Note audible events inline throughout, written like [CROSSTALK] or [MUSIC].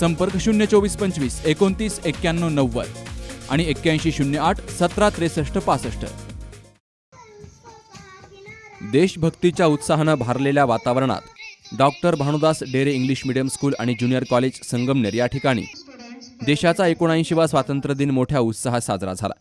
संपर्क शून्य चोवीस पंचवीस एकोणतीस एक्क्याण्णव नव्वद आणि एक्क्याऐंशी शून्य आठ सतरा त्रेसष्ट पासष्ट. देशभक्तीच्या उत्साहानं भारलेल्या वातावरणात doctor Bhanudas Dere English medium school आणि ज्युनियर कॉलेज संगमनेर या ठिकाणी देशाचा एकोणऐंशीवा स्वातंत्र्य दिन मोठ्या उत्साहात साजरा झाला.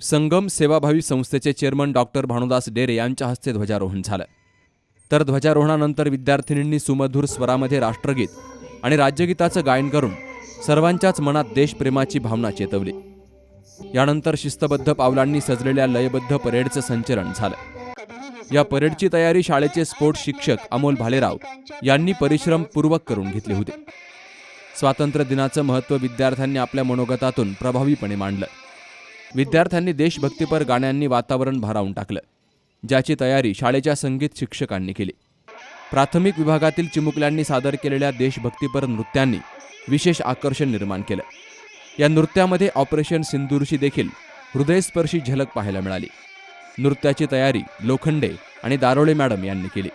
संगम सेवाभावी संस्थेचे चेअरमन डॉक्टर भानुदास डेरे यांच्या हस्ते ध्वजारोहण झालं. तर ध्वजारोहणानंतर विद्यार्थिनींनी सुमधुर स्वरामध्ये राष्ट्रगीत आणि राज्यगीताचं गायन करून सर्वांच्याच मनात देशप्रेमाची भावना चेतवली. यानंतर शिस्तबद्ध पावलांनी सजलेल्या लयबद्ध परेडचं संचलन झालं. या परेडची तयारी शाळेचे स्पोर्ट्स शिक्षक अमोल भालेराव यांनी परिश्रमपूर्वक करून घेतले होते. स्वातंत्र्य दिनाचं महत्त्व विद्यार्थ्यांनी आपल्या मनोगतातून प्रभावीपणे मांडलं. विद्यार्थ्यांनी देशभक्तीपर गाण्यांनी वातावरण भारावून टाकलं. ज्याची तयारी शाळेच्या संगीत शिक्षकांनी केली. प्राथमिक विभागातील चिमुकल्यांनी सादर केलेल्या देशभक्तीपर नृत्यांनी विशेष आकर्षण निर्माण केलं. या नृत्यामध्ये ऑपरेशन सिंदूरची देखील हृदयस्पर्शी झलक पाहायला मिळाली. नृत्याची तयारी लोखंडे आणि दारोळे मॅडम यांनी केली.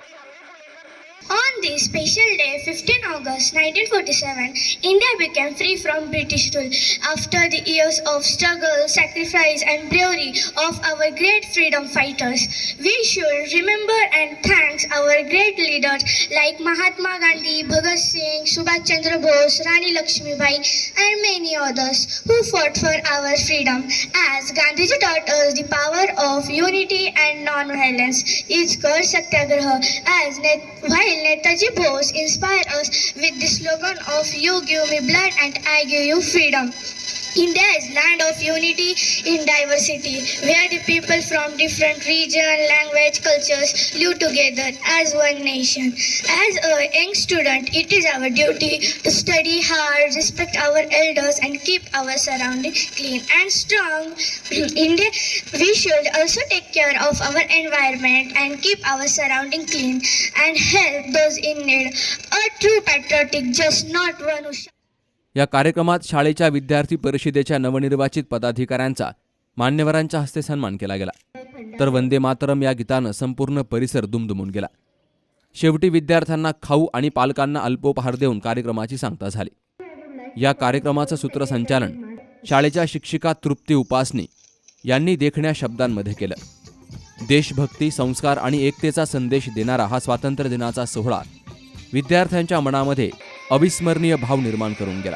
This special day, 15 August 1947, India became free from British rule. After the years of struggle, sacrifice, and bravery of our great freedom fighters, we should remember and thank our great leaders like Mahatma Gandhi, Bhagat Singh, Subhash Chandra Bose, Rani Lakshmibai, and many others who fought for our freedom. As Gandhiji taught us the power of unity and non-violence is called Satyagraha. As Net- while Netaji Bose inspired us with the slogan of "You give me blood and I give you freedom." India is land of unity in diversity, where the people from different region, language, cultures live together as one nation. As a young student, it is our duty to study hard, respect our elders, and keep our surroundings clean and strong. [CLEARS THROAT] India, we should also take care of our environment and keep our surrounding clean and help those in need. A true patriotic, just not one who. या कार्यक्रमात शाळेच्या विद्यार्थी परिषदेच्या नवनिर्वाचित पदाधिकाऱ्यांचा मान्यवरांच्या हस्ते सन्मान केला गेला. तर वंदे मातरम या गीतानं संपूर्ण परिसर दुमदुमून गेला. शेवटी विद्यार्थ्यांना खाऊ आणि पालकांना अल्पोपहार देऊन कार्यक्रमाची सांगता झाली. या कार्यक्रमाचं सूत्रसंचालन शाळेच्या शिक्षिका तृप्ती उपासनी यांनी देखण्या शब्दांमध्ये केलं. देशभक्ती संस्कार आणि एकतेचा संदेश देणारा हा स्वातंत्र्य दिनाचा सोहळा विद्यार्थ्यांच्या मनामध्ये अविस्मरणीय भाव निर्माण करून गेला.